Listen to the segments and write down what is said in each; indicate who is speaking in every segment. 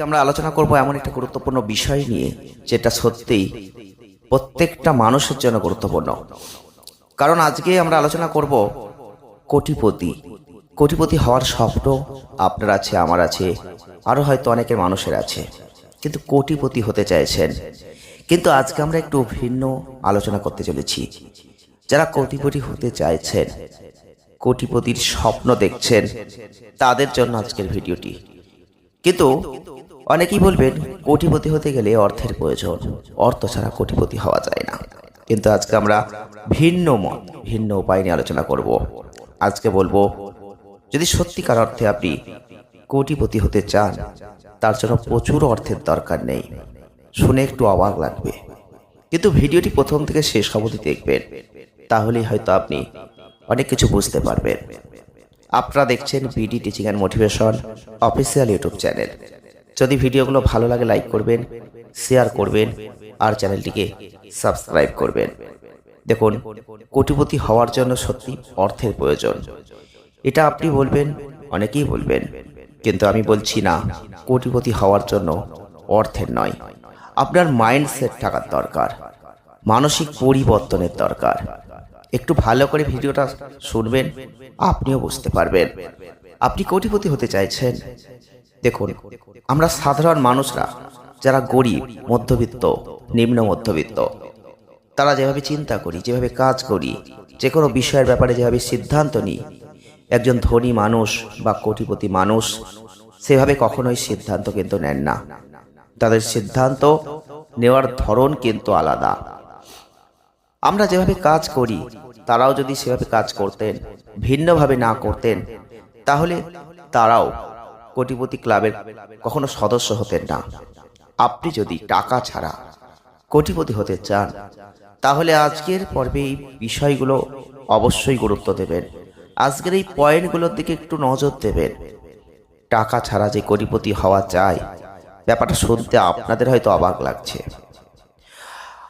Speaker 1: আমরা আলোচনা করব এমন একটা গুরুত্বপূর্ণ বিষয় নিয়ে, যেটা সত্যিই প্রত্যেকটা মানুষের জন্য গুরুত্বপূর্ণ। কারণ আজকে আমরা আলোচনা করব কোটিপতি। কোটিপতি হওয়ার স্বপ্ন আপনার আছে, আমার আছে আরও হয়তো অনেকের মানুষের আছে। কিন্তু কোটিপতি হতে চাইছেন। কিন্তু আজকে আমরা একটু ভিন্ন আলোচনা করতে চলেছি। যারা কোটিপতি হতে চাইছেন, কোটিপতির স্বপ্ন দেখছেন, তাদের জন্য আজকের ভিডিওটি। কিন্তু অনেকেই বলবেন কোটিপতি হতে গেলে অর্থের প্রয়োজন। অর্থ ছাড়া কোটিপতি হওয়া যায় না। কিন্তু আজকে আমরা ভিন্ন মত, ভিন্ন উপায় নিয়ে আলোচনা করব। আজকে বলব, যদি সত্যিকার অর্থে আপনি কোটিপতি হতে চান, তার জন্য প্রচুর অর্থের দরকার নেই। শুনে একটু অবাক লাগবে। কিন্তু ভিডিওটি প্রথম থেকে শেষ অবধি দেখবেন। তাহলেই হয়তো আপনি অনেক কিছু বুঝতে পারবেন। আপনারা দেখছেন BD teaching and motivation official YouTube channel. যদি ভিডিওগুলো ভালো লাগে লাইক করবেন শেয়ার করবেন, আর চ্যানেলটিকে সাবস্ক্রাইব করবেন। দেখুন, কোটিপতি হওয়ার জন্য সত্যি অর্থের প্রয়োজন। এটা আপনি বলবেন, অনেকেই বলবেন, কিন্তু আমি বলছি না, কোটিপতি হওয়ার জন্য অর্থের নয়। আপনার মাইন্ডসেট থাকার দরকার, মানসিক পরিবর্তনের দরকার। একটু ভালো করে ভিডিওটা শুনবেন, আপনিও বুঝতে পারবেন। আপনি কোটিপতি হতে চাইছেন? দেখুন আমরা সাধারণ মানুষরা, যারা গরিব, মধ্যবিত্ত, নিম্ন মধ্যবিত্ত, তারা যেভাবে চিন্তা করি, যেভাবে কাজ করি যে কোনো বিষয়ের ব্যাপারে যেভাবে সিদ্ধান্ত নিই, একজন ধনী মানুষ বা কোটিপতি মানুষ সেভাবে কখনোই সিদ্ধান্ত কিন্তু নেন না। তাদের সিদ্ধান্ত নেওয়ার ধরন কিন্তু আলাদা। আমরা যেভাবে কাজ করি, তারাও যদি সেভাবে কাজ করতেন, ভিন্নভাবে না করতেন, তাহলে তারাও কোটিপতি ক্লাবের কখনো সদস্য হতেন না। আপনি যদি টাকা ছাড়া কোটিপতি হতে চান, তাহলে আজকের পর্বে এই বিষয়গুলো অবশ্যই গুরুত্ব দেবেন। আজকের এই পয়েন্টগুলোর দিকে একটু নজর দেবেন। টাকা ছাড়া যে কোটিপতি হওয়া যায়, ব্যাপারটা শুনতে আপনাদের হয়তো অবাক লাগছে।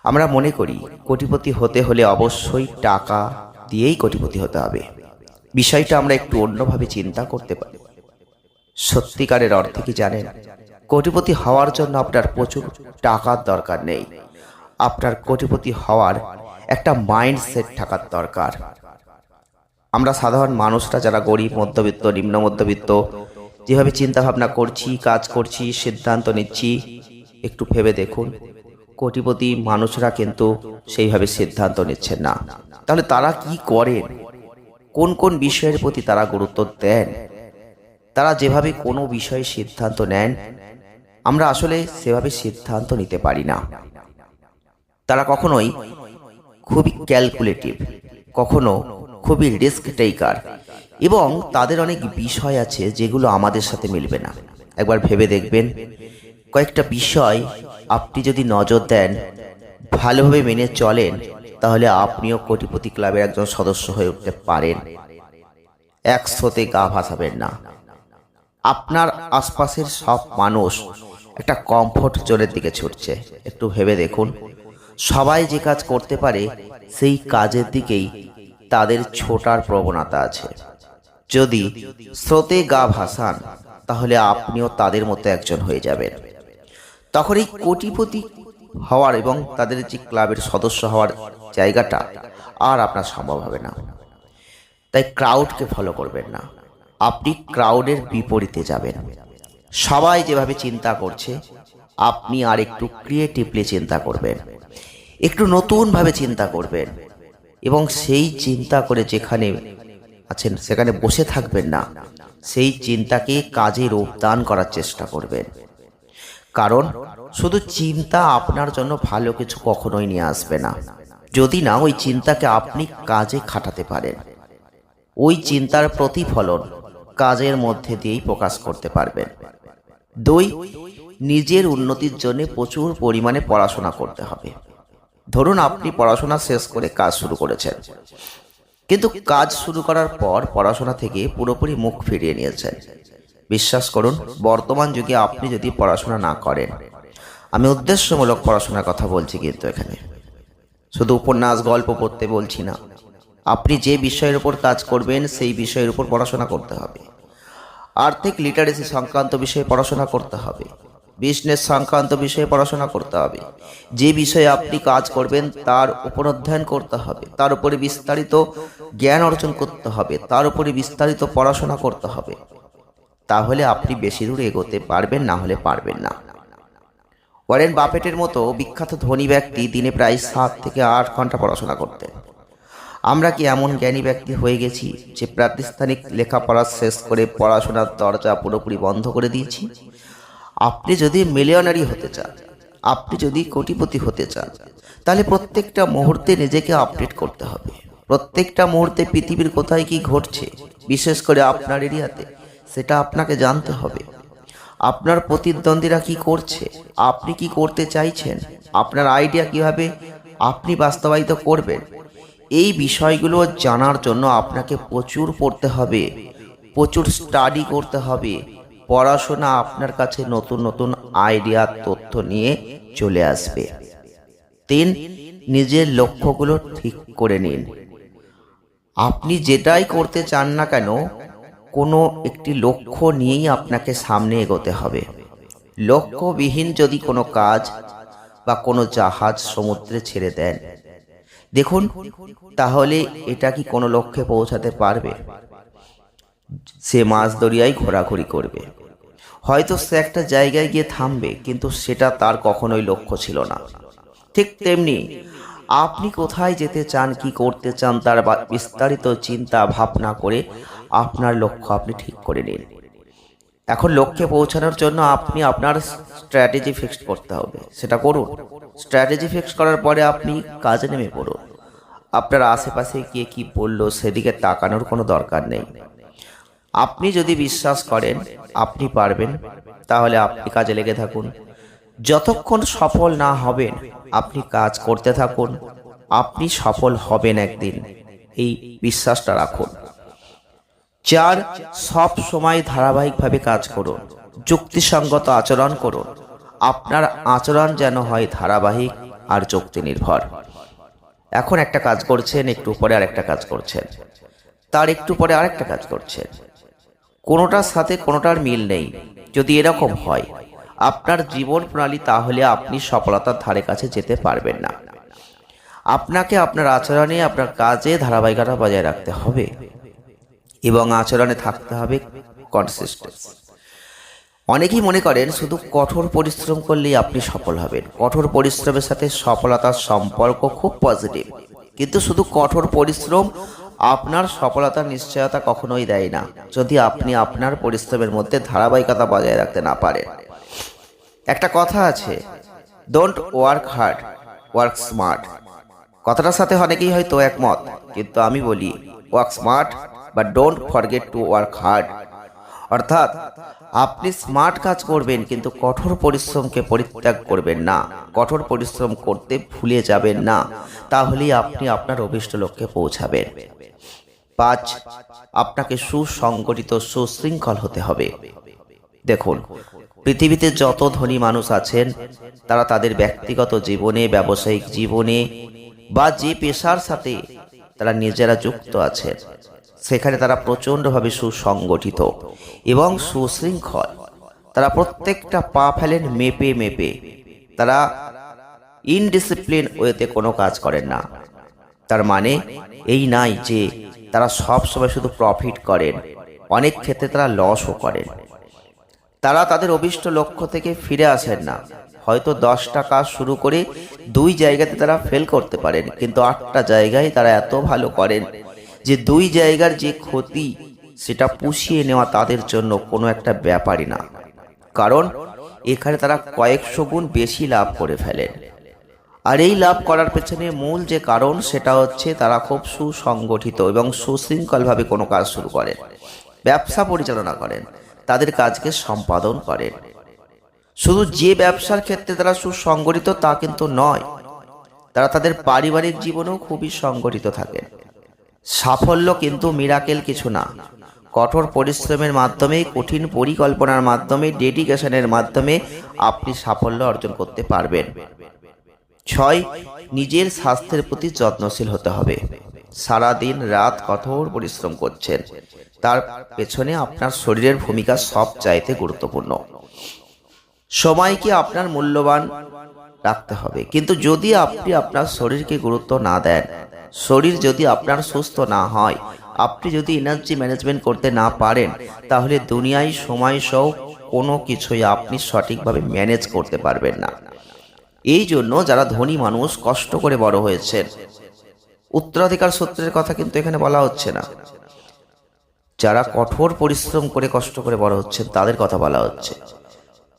Speaker 1: আমরা মনে করি, কোটিপতি হতে হলে অবশ্যই টাকা দিয়েই কোটিপতি হতে হবে। বিষয়টা আমরা একটু অন্যভাবে চিন্তা করতে পারি। সত্যিকারের অর্থে কি জানেন? কোটিপতি হওয়ার জন্য আপনার প্রচুর টাকার দরকার নেই। আপনার কোটিপতি হওয়ার একটা মাইন্ডসেট থাকার দরকার। আমরা সাধারণ মানুষরা যারা গরিব, মধ্যবিত্ত, নিম্ন মধ্যবিত্ত, যেভাবে চিন্তা ভাবনা করছি, কাজ করছি, সিদ্ধান্ত নিচ্ছি, একটু ভেবে দেখুন, কোটিপতি মানুষরা কিন্তু সেইভাবে সিদ্ধান্ত নিচ্ছেন না। তাহলে তারা কি করেন? কোন কোন বিষয়ের প্রতি তারা গুরুত্ব দেন? তারা যেভাবে কোনো বিষয়ে সিদ্ধান্ত নেন, আমরা আসলে সেভাবে সিদ্ধান্ত নিতে পারি না। তারা কখনোই খুবই ক্যালকুলেটিভ, কখনো খুবই রিস্ক টেকার এবং তাদের অনেক বিষয় আছে যেগুলো আমাদের সাথে মিলবে না। একবার ভেবে দেখবেন, কয়েকটা বিষয় আপনি যদি নজর দেন, ভালোভাবে মেনে চলেন, তাহলে আপনিও কোটিপতি ক্লাবের একজন সদস্য হয়ে উঠতে পারেন। একশোতে গা ভাসাবেন না। আপনার আশপাশের সব মানুষ একটা কমফোর্ট জোনের দিকে ছুটছে। একটু ভেবে দেখুন। সবাই যে কাজ করতে পারে, সেই কাজের দিকেই তাদের ছোটার প্রবণতা আছে। যদি স্রোতে গা ভাসান, তাহলে আপনিও তাদের মতো একজন হয়ে যাবেন। তখন এই কোটিপতি হওয়ার এবং তাদের যে ক্লাবের সদস্য হওয়ার জায়গাটা আর আপনার সম্ভব হবে না। তাই ক্রাউডকে ফলো করবেন না। আপনি ক্রাউডের বিপরীতে যাবেন। সবাই যেভাবে চিন্তা করছে, আপনি আর একটু ক্রিয়েটিভলি চিন্তা করবেন। একটু নতুনভাবে চিন্তা করবেন। এবং সেই চিন্তা করে যেখানে আছেন, সেখানে বসে থাকবেন না। সেই চিন্তাকে কাজে রূপদান করার চেষ্টা করবেন। কারণ শুধু চিন্তা আপনার জন্য ভালো কিছু কখনোই নিয়ে আসবে না। যদি না, ওই চিন্তাকে আপনি কাজে খাটাতে পারেন। ওই চিন্তার প্রতিফলন কাজের মধ্যে দিয়েই প্রকাশ করতে পারবেন। দুই, নিজের উন্নতির জন্য প্রচুর পরিমাণে পড়াশোনা করতে হবে। ধরুন আপনি পড়াশোনা শেষ করে কাজ শুরু করেছেন। কিন্তু কাজ শুরু করার পর পড়াশোনা থেকে পুরোপুরি মুখ ফিরিয়ে নিয়েছেন। বিশ্বাস করুন, বর্তমান যুগে আপনি যদি পড়াশোনা না করেন, আমি উদ্দেশ্যমূলক পড়াশোনার কথা বলছি কিন্তু এখানে। শুধু উপন্যাস, গল্প পড়তে বলছি না। আপনি যে বিষয়ের উপর কাজ করবেন, সেই বিষয়ের উপর পড়াশোনা করতে হবে। আর্থিক লিটারেসি সংক্রান্ত বিষয়ে পড়াশোনা করতে হবে। বিজনেস সংক্রান্ত বিষয়ে পড়াশোনা করতে হবে। যে বিষয়ে আপনি কাজ করবেন, তার উপর অধ্যয়ন করতে হবে। তার উপরে বিস্তারিত জ্ঞান অর্জন করতে হবে। তার উপরে বিস্তারিত পড়াশোনা করতে হবে। তাহলে আপনি বেশি দূর এগোতে পারবেন, না হলে পারবেন না। ওয়ারেন বাফেটের মতো বিখ্যাত ধনী ব্যক্তি দিনে প্রায় সাত থেকে আট ঘণ্টা পড়াশোনা করতেন। আমরা কি এমন জ্ঞানী ব্যক্তি হয়ে গেছি যে প্রাতিষ্ঠানিক লেখাপড়া শেষ করে পড়াশোনার দরজা পুরোপুরি বন্ধ করে দিয়েছি? আপনি যদি মিলিয়নারি হতে চান, আপনি যদি কোটিপতি হতে চান, তাহলে প্রত্যেকটা মুহূর্তে নিজেকে আপডেট করতে হবে। প্রত্যেকটা মুহূর্তে পৃথিবীর কোথায় কি ঘটছে, বিশেষ করে আপনার এরিয়াতে, সেটা আপনাকে জানতে হবে। আপনার প্রতিদ্বন্দ্বীরা কি করছে, আপনি কি করতে চাইছেন, আপনার আইডিয়া কীভাবে আপনি বাস্তবায়িত করবেন এই বিষয়গুলো জানার জন্য আপনাকে প্রচুর পড়তে হবে, প্রচুর স্টাডি করতে হবে। পড়াশোনা আপনার কাছে নতুন নতুন আইডিয়া তথ্য নিয়ে চলে আসবে। তিন নিজের লক্ষ্যগুলো ঠিক করে নিন। আপনি যেটাই করতে চান না কেন, কোনো একটি লক্ষ্য নিয়েই আপনাকে সামনে এগোতে হবে। লক্ষ্যবিহীন যদি কোনো কাজ বা কোনো জাহাজ সমুদ্রে ছেড়ে দেন দেখুন, তাহলে এটা কি কোনো লক্ষ্যে পৌঁছাতে পারবে? সে মাছ দরিয়ায় ঘোরাঘুরি করবে। হয়তো সে একটা জায়গায় গিয়ে থামবে, কিন্তু সেটা তার কখনোই লক্ষ্য ছিল না। ঠিক তেমনি, আপনি কোথায় যেতে চান, কি করতে চান, তার বিস্তারিত চিন্তা ভাবনা করে আপনার লক্ষ্য আপনি ঠিক করে নিন। এখন লক্ষ্যে পৌঁছানোর জন্য আপনি আপনার স্ট্র্যাটেজি ফিক্সড করতে হবে। সেটা করুন। স্ট্র্যাটেজি ফিক্স করার পরে আপনি কাজে নেমে পড়ুন। আপনার আশেপাশে কে কি বলল সেদিকে তাকানোর কোনো দরকার নেই। আপনি যদি বিশ্বাস করেন, আপনি পারবেন, তাহলে আপনি কাজে লেগে থাকুন। যতক্ষণ সফল না হবেন, আপনি কাজ করতে থাকুন। আপনি সফল হবেন একদিন, এই বিশ্বাসটা রাখুন। চার, সব সময় ধারাবাহিকভাবে কাজ করুন, যুক্তিসঙ্গত আচরণ করুন। আপনার আচরণ যেন হয় ধারাবাহিক আর যুক্তি নির্ভর এখন একটা কাজ করছেন, একটু পরে আরেকটা কাজ করছেন। তার একটু পরে আরেকটা কাজ করছেন। কোনোটার সাথে কোনোটার মিল নেই, যদি এরকম হয়, আপনার জীবন প্রণালী তাহলে আপনি সফলতার ধারে কাছে যেতে পারবেন না। আপনাকে আপনার আচরণে, আপনার কাজে ধারাবাহিকতা বজায় রাখতে হবে এবং আচরণে থাকতে হবে কনসিস্টেন্স অনেকেই মনে করেন শুধু কঠোর পরিশ্রম করলেই আপনি সফল হবেন। কঠোর পরিশ্রমের সাথে সফলতার সম্পর্ক খুব পজিটিভ কিন্তু শুধু কঠোর পরিশ্রম আপনার সফলতার নিশ্চয়তা কখনোই দেয় না, যদি আপনি আপনার পরিশ্রমের মধ্যে ধারাবাহিকতা বজায় রাখতে না পারেন। একটা কথা আছে don't work hard work smart কথাটার সাথে অনেকেই হয়তো একমত, কিন্তু আমি বলি ওয়ার্ক স্মার্ট বা don't forget to work hard অর্থাৎ আপনি স্মার্ট কাজ করবেন কিন্তু কঠোর পরিশ্রমকে পরিত্যাগ করবেন না। কঠোর পরিশ্রম করতে ভুলে যাবেন না। তাহলেই আপনি আপনার অভিষ্ট লক্ষ্যে পৌঁছাবেন। পাঁচ, আপনাকে সুসংগঠিত, সুশৃঙ্খল হতে হবে। দেখুন, পৃথিবীতে যত ধনী মানুষ আছেন, তারা তাদের ব্যক্তিগত জীবনে, ব্যবসায়িক জীবনে বা যে পেশার সাথে তারা নিজেরা যুক্ত আছেন। সেখানে তারা প্রচণ্ডভাবে সুসংগঠিত এবং সুশৃঙ্খল। তারা প্রত্যেকটা পা ফেলেন মেপে মেপে। তারা ইনডিসিপ্লিন ওয়েতে কোনো কাজ করেন না। তার মানে এই নাই যে তারা সব সময় শুধু প্রফিট করেন, অনেক ক্ষেত্রে তারা লসও করেন। তারা তাদের অভিষ্ট লক্ষ্য থেকে ফিরে আসেন না। হয়তো দশটা কাজ শুরু করে দুই জায়গাতে তারা ফেল করতে পারেন, কিন্তু আটটা জায়গায় তারা এত ভালো করেন যে দুই জায়গার যে ক্ষতি, সেটা পুষিয়ে নেওয়া তাদের জন্য কোনো একটা ব্যাপারই না। কারণ এখানে তারা কয়েকশো গুণ বেশি লাভ করে ফেলেন। আর এই লাভ করার পেছনে মূল যে কারণ, সেটা হচ্ছে তারা খুব সুসংগঠিত এবং সুশৃঙ্খলভাবে কোনো কাজ শুরু করেন, ব্যবসা পরিচালনা করেন, তাদের কাজকে সম্পাদন করেন। শুধু যে ব্যবসার ক্ষেত্রে তারা সুসংগঠিত তা কিন্তু নয়, তারা তাদের পারিবারিক জীবনেও খুবই সংগঠিত থাকেন। সাফল্য কিন্তু মিরাকেল কিছু না। কঠোর পরিশ্রমের মাধ্যমে, কঠিন পরিকল্পনার মাধ্যমে ডেডিকেশনের মাধ্যমে আপনি সাফল্য অর্জন করতে পারবেন। ছয়, নিজের স্বাস্থ্যের প্রতি যত্নশীল হতে হবে। সারা দিন রাত কঠোর পরিশ্রম করছেন। তার পেছনে আপনার শরীরের ভূমিকা সব চাইতে গুরুত্বপূর্ণ। সময়কে আপনার মূল্যবান রাখতে হবে। কিন্তু যদি আপনি আপনার শরীরকে গুরুত্ব না দেন শরীর যদি আপনার সুস্থ না হয়, আপনি যদি এনার্জি ম্যানেজমেন্ট করতে না পারেন, তাহলে দুনিয়ায় সময় সহ কোনো কিছুই আপনি সঠিকভাবে ম্যানেজ করতে পারবেন না। এই জন্য যারা ধনী মানুষ কষ্ট করে বড় হয়েছেন, উত্তরাধিকার সূত্রের কথা কিন্তু এখানে বলা হচ্ছে না। যারা কঠোর পরিশ্রম করে কষ্ট করে বড় হচ্ছেন, তাদের কথা বলা হচ্ছে।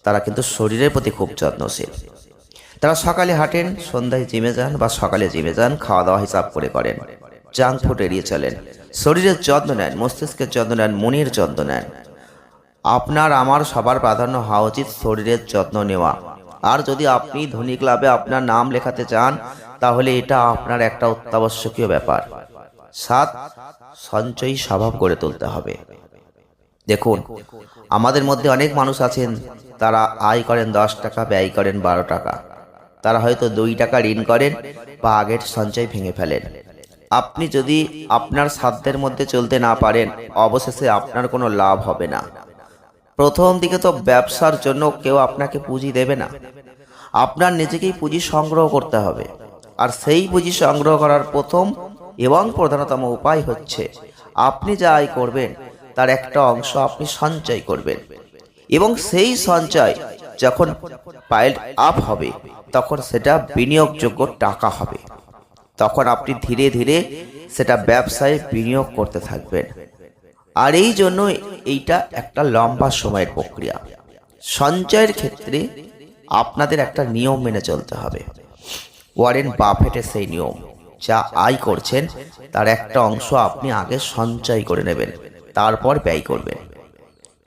Speaker 1: তারা কিন্তু শরীরের প্রতি খুব যত্নশীল। তারা সকালে হাঁটেন, সন্ধ্যায় জিমে যান বা সকালে জিমে যান খাওয়া দাওয়া হিসাব করে করেন। জাঙ্ক ফুড এড়িয়ে চলেন। শরীরের যত্ন নেন, মস্তিষ্কের যত্ন নেন, মনের যত্ন নেন। আপনার, আমার সবার প্রাধান্য হওয়া উচিত শরীরের যত্ন নেওয়া। আর যদি আপনি ধনী ক্লাবে আপনার নাম লেখাতে চান, তাহলে এটা আপনার একটা অত্যাবশ্যকীয় ব্যাপার। সাত, সঞ্চয়ী স্বভাব গড়ে তুলতে হবে। দেখুন, আমাদের মধ্যে অনেক মানুষ আছেন, তারা আয় করেন দশ টাকা, ব্যয় করেন বারো টাকা। তারা হয়তো দুই টাকা ঋণ করেন, বা আগের সঞ্চয় ভেঙে ফেলেন। আপনি যদি আপনার সাধ্যের মধ্যে চলতে না পারেন, অবশেষে আপনার কোনো লাভ হবে না। প্রথম দিকে তো ব্যবসার জন্য কেউ আপনাকে পুঁজি দেবে না। আপনার নিজেকেই পুঁজি সংগ্রহ করতে হবে। আর সেই পুঁজি সংগ্রহ করার প্রথম এবং প্রধানতম উপায় হচ্ছে, আপনি যা আয় করবেন, তার একটা অংশ আপনি সঞ্চয় করবেন। এবং সেই সঞ্চয় যখন পাইল্ড আপ হবে তখন সেটা বিনিয়োগযোগ্য টাকা হবে। তখন আপনি ধীরে ধীরে সেটা ব্যবসায় বিনিয়োগ করতে থাকবেন। আর এই জন্য এইটা একটা লম্বা সময়ের প্রক্রিয়া। সঞ্চয়ের ক্ষেত্রে আপনাদের একটা নিয়ম মেনে চলতে হবে। ওয়ারেন বাফেটের সেই নিয়ম, যা আয় করছেন, তার একটা অংশ আপনি আগে সঞ্চয় করে নেবেন, তারপর ব্যয় করবেন।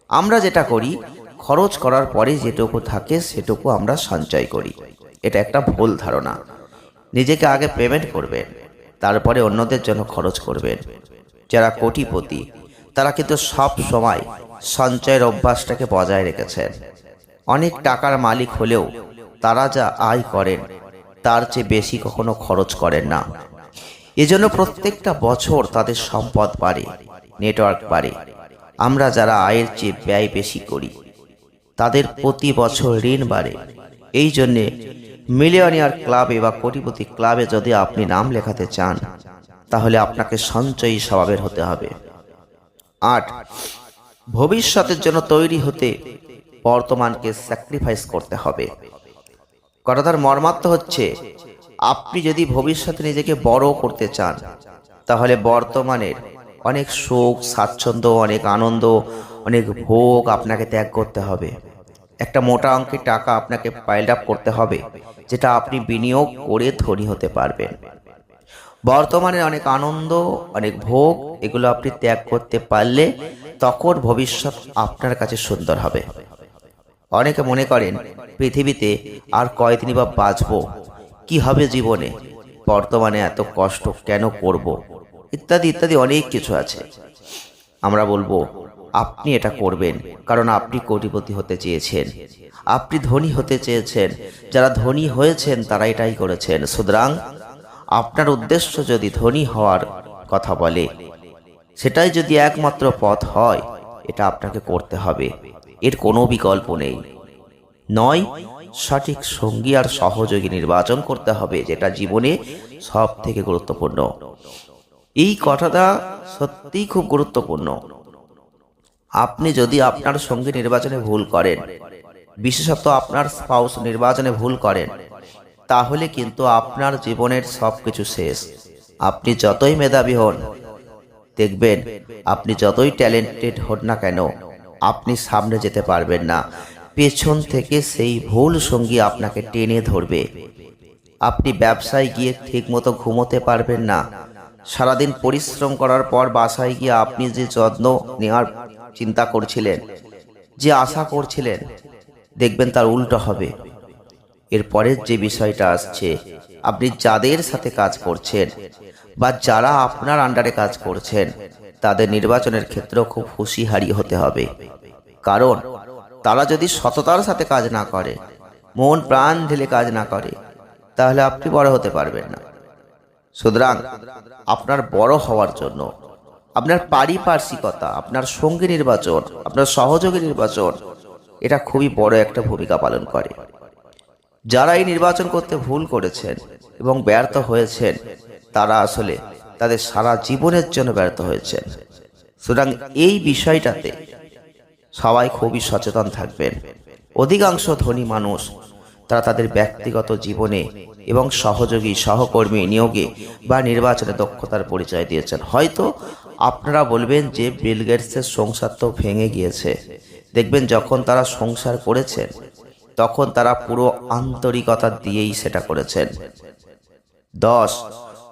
Speaker 1: আমরা যেটা করি, খরচ করার পরে যেটুকু থাকে সেটুকু আমরা সঞ্চয় করি। এটা একটা ভুল ধারণা। নিজেকে আগে পেমেন্ট করবেন, তারপরে অন্যদের জন্য খরচ করবেন। যারা কোটিপতি, তারা কিন্তু সব সময় সঞ্চয়ের অভ্যাসটাকে বজায় রেখেছেন। অনেক টাকার মালিক হলেও তারা যা আয় করেন, তার চেয়ে বেশি কখনো খরচ করেন না। এজন্য প্রত্যেকটা বছর তাদের সম্পদ বাড়ে নেটওয়ার্ক বাড়ে। আমরা যারা আয়ের চেয়ে ব্যয় বেশি করি, তাদের প্রতি বছর ঋণ বাড়ে। এই জন্যে মিলিয়নিয়ার ক্লাবে বা কোটিপতি ক্লাবে যদি আপনি নাম লেখাতে চান, তাহলে আপনাকে সঞ্চয়ী স্বভাবের হতে হবে। আট, ভবিষ্যতের জন্য তৈরি হতে বর্তমানকে স্যাক্রিফাইস করতে হবে। কথাটার মর্মার্থ হচ্ছে, আপনি যদি ভবিষ্যতে নিজেকে বড় করতে চান, তাহলে বর্তমানের অনেক সুখ, স্বাচ্ছন্দ্য, অনেক আনন্দ, অনেক ভোগ আপনাকে ত্যাগ করতে হবে। একটা মোটা অঙ্কের টাকা আপনাকে পাইল আপ করতে হবে। যেটা আপনি বিনিয়োগ করে ধনী হতে পারবেন। বর্তমানে অনেক আনন্দ, অনেক ভোগ, এগুলো আপনি ত্যাগ করতে পারলে তখন ভবিষ্যৎ আপনার কাছে সুন্দর হবে। অনেকে মনে করেন, পৃথিবীতে আর কয়দিনই বা বাঁচব? কি হবে জীবনে? বর্তমানে এত কষ্ট কেন করব? ইত্যাদি ইত্যাদি অনেক কিছু আছে। আমরা বলব, আপনি এটা করবেন, কারণ আপনি কোটিপতি হতে চেয়েছেন। আপনি ধনী হতে চেয়েছেন, যারা ধনী হয়েছেন তারা এটাই করেছেন। সুতরাং আপনার উদ্দেশ্য যদি ধনী হওয়ার কথা বলে, সেটাই যদি একমাত্র পথ হয়, এটা আপনাকে করতে হবে। এর কোনো বিকল্প নেই। নয়, সঠিক সঙ্গী আর সহযোগী নির্বাচন করতে হবে, যেটা জীবনে সব থেকে গুরুত্বপূর্ণ। এই কথাটা সত্যিই খুব গুরুত্বপূর্ণ। আপনি যদি আপনার সঙ্গী নির্বাচনে ভুল করেন বিশেষত আপনার স্পাউস নির্বাচনে ভুল করেন, তাহলে কিন্তু আপনার জীবনের সব কিছু শেষ। আপনি যতই মেধাবী হন, দেখবেন আপনি যতই ট্যালেন্টেড হন না কেন, আপনি সামনে যেতে পারবেন না। পেছন থেকে সেই ভুল সঙ্গী আপনাকে টেনে ধরবে। আপনি ব্যবসায় গিয়ে ঠিকমতো ঘুমোতে পারবেন না। সারাদিন পরিশ্রম করার পর বাসায় গিয়ে আপনি যে যত্ন নেওয়ার চিন্তা করছিলেন, যে আশা করছিলেন দেখবেন তার উল্টো হবে। এরপরের যে বিষয়টা আসছে, আপনি যাদের সাথে কাজ করছেন বা যারা আপনার আন্ডারে কাজ করছেন, তাদের নির্বাচনের ক্ষেত্রেও খুব হুঁশিহারি হতে হবে। কারণ তারা যদি সততার সাথে কাজ না করে, মন প্রাণ ঢেলে কাজ না করে, তাহলে আপনি বড় হতে পারবেন না। সুতরাং আপনার বড় হওয়ার জন্য, আপনার পারিপার্শ্বিকতা, আপনার সঙ্গী নির্বাচন, আপনার সহযোগী নির্বাচন এটা খুবই বড় একটা ভূমিকা পালন করে। যারা এই নির্বাচন করতে ভুল করেছেন এবং ব্যর্থ হয়েছেন, তারা আসলে তাদের সারা জীবনের জন্য ব্যর্থ হয়েছেন। সুতরাং এই বিষয়টাতে সবাই খুবই সচেতন থাকবেন। অধিকাংশ ধনী মানুষ, তারা তাদের ব্যক্তিগত জীবনে এবং সহযোগী সহকর্মী নিয়োগে বা নির্বাচনে দক্ষতার পরিচয় দিয়েছেন। হয়তো আপনারা বলবেন যে বিল গেটসের সংসার তো ভেঙে গিয়েছে। দেখবেন যখন তারা সংসার করেছেন, তখন তারা পুরো আন্তরিকতা দিয়েই সেটা করেছেন। দশ,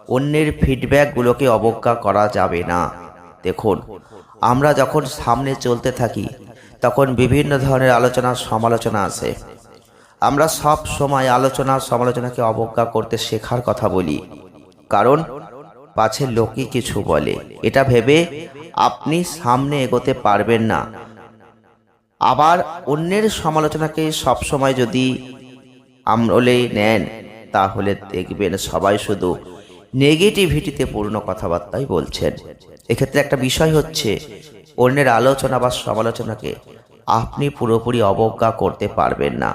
Speaker 1: অন্যের ফিডব্যাকগুলোকে অবজ্ঞা করা যাবে না। দেখুন, আমরা যখন সামনে চলতে থাকি, তখন বিভিন্ন ধরনের আলোচনা, সমালোচনা আসে। আমরা সব সময় আলোচনা, সমালোচনাকে অবজ্ঞা করতে শেখার কথা বলি। কারণ, পাছে লোকই কিছু বলে। এটা ভেবে আপনি সামনে এগোতে পারবেন না। আবার অন্যের সমালোচনাকে সবসময় যদি আমলে নেন, তাহলে দেখবেন সবাই শুধু নেগেটিভিটিতে পূর্ণ কথাবার্তাই বলছেন। এক্ষেত্রে একটা বিষয় হচ্ছে, অন্যের আলোচনা বা সমালোচনাকে আপনি পুরোপুরি অবজ্ঞা করতে পারবেন না।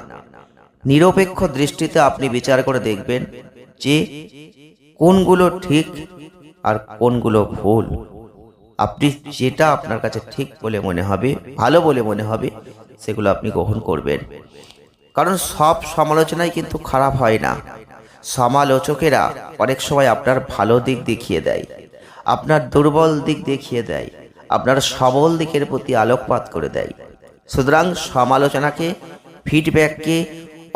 Speaker 1: নিরপেক্ষ দৃষ্টিতে আপনি বিচার করে দেখবেন যে কোনগুলো ঠিক আর কোনগুলো ভুল। আপনি যেটা আপনার কাছে ঠিক বলে মনে হবে, ভালো বলে মনে হবে, সেগুলো আপনি গ্রহণ করবেন। কারণ সব সমালোচনাই কিন্তু খারাপ হয় না। সমালোচকেরা অনেক সময় আপনার ভালো দিক দেখিয়ে দেয়, আপনার দুর্বল দিক দেখিয়ে দেয়, আপনার সবল দিকের প্রতি আলোকপাত করে দেয়। সুতরাং সমালোচনাকে ফিডব্যাককে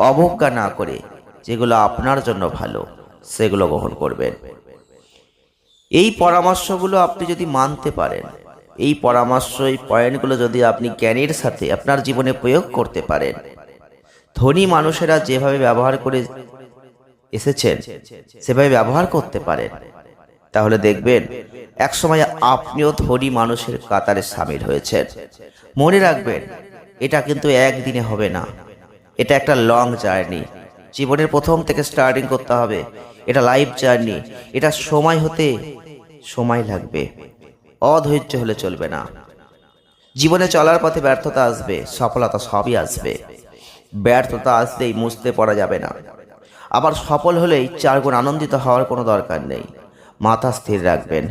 Speaker 1: অবজ্ঞা না করে যেগুলো আপনার জন্য ভালো, সেগুলো গ্রহণ করবেন। এই পরামর্শগুলো আপনি যদি মানতে পারেন, এই পরামর্শ, এই পয়েন্টগুলো যদি আপনি জ্ঞানের সাথে আপনার জীবনে প্রয়োগ করতে পারেন। ধনী মানুষেরা যেভাবে ব্যবহার করে এসেছেন, সেভাবে ব্যবহার করতে পারেন। তাহলে দেখবেন, একসময় আপনিও ধনী মানুষের কাতারে সামিল হয়েছেন। মনে রাখবেন, এটা কিন্তু একদিনে হবে না। এটা একটা লং জার্নি। জীবনের প্রথম থেকে স্টার্টিং করতে হবে। এটা লাইফ জার্নি। এটা সময় হতে সময় লাগবে। অধৈর্য হলে চলবে না। জীবনে চলার পথে ব্যর্থতা আসবে, সফলতা সবই আসবে। ব্যর্থতা আসলেই মুছতে পড়া যাবে না। আবার সফল হলেই চার গুণ আনন্দিত হওয়ার কোনো দরকার নেই। মাথা স্থির রাখবেন।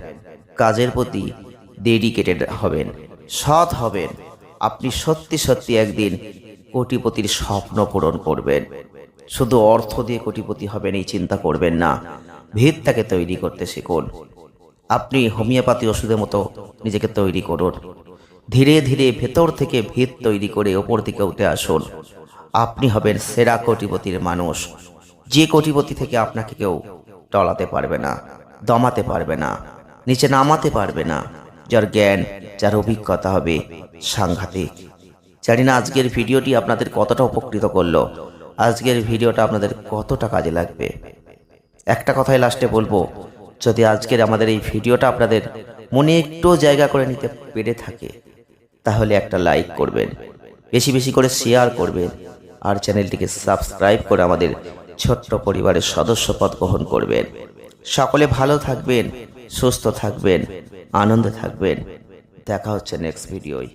Speaker 1: কাজের প্রতি ডেডিকেটেড হবেন। সৎ হবেন। আপনি সত্যি সত্যি একদিন কোটিপতির স্বপ্ন পূরণ করবেন। শুধু অর্থ দিয়ে কোটিপতি হবেন এই চিন্তা করবেন না। ভিতটাকে তৈরি করতে শিখুন। আপনি হোমিওপ্যাথি ওষুধের মতো নিজেকে তৈরি করুন। ধীরে ধীরে ভেতর থেকে ভিত তৈরি করে ওপর দিকে উঠে আসুন। আপনি হবেন সেরা কোটিপতির মানুষ। যে কোটিপতি থেকে আপনাকে কেউ টলাতে পারবে না, দমাতে পারবে না, নিচে নামাতে পারবে না, যার জ্ঞান, যার অভিজ্ঞতা হবে সাংঘাতিক। জানি না আজকের ভিডিওটি আপনাদের কতটা উপকৃত করল। আজকের ভিডিওটা আপনাদের কতটা কাজে লাগবে। একটা কথাই লাস্টে বলব যদি আজকের আমাদের এই ভিডিওটা আপনাদের মনে একটু জায়গা করে নিতে পেরে থাকে, তাহলে একটা লাইক করবেন, বেশি বেশি করে শেয়ার করবেন, আর চ্যানেলটিকে সাবস্ক্রাইব করে আমাদের ছোট্ট পরিবারের সদস্যপদ গ্রহণ করবেন। সকলে ভালো থাকবেন, সুস্থ থাকবেন, আনন্দে থাকবেন। দেখা হচ্ছে নেক্সট ভিডিওয়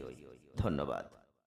Speaker 1: ধন্যবাদ।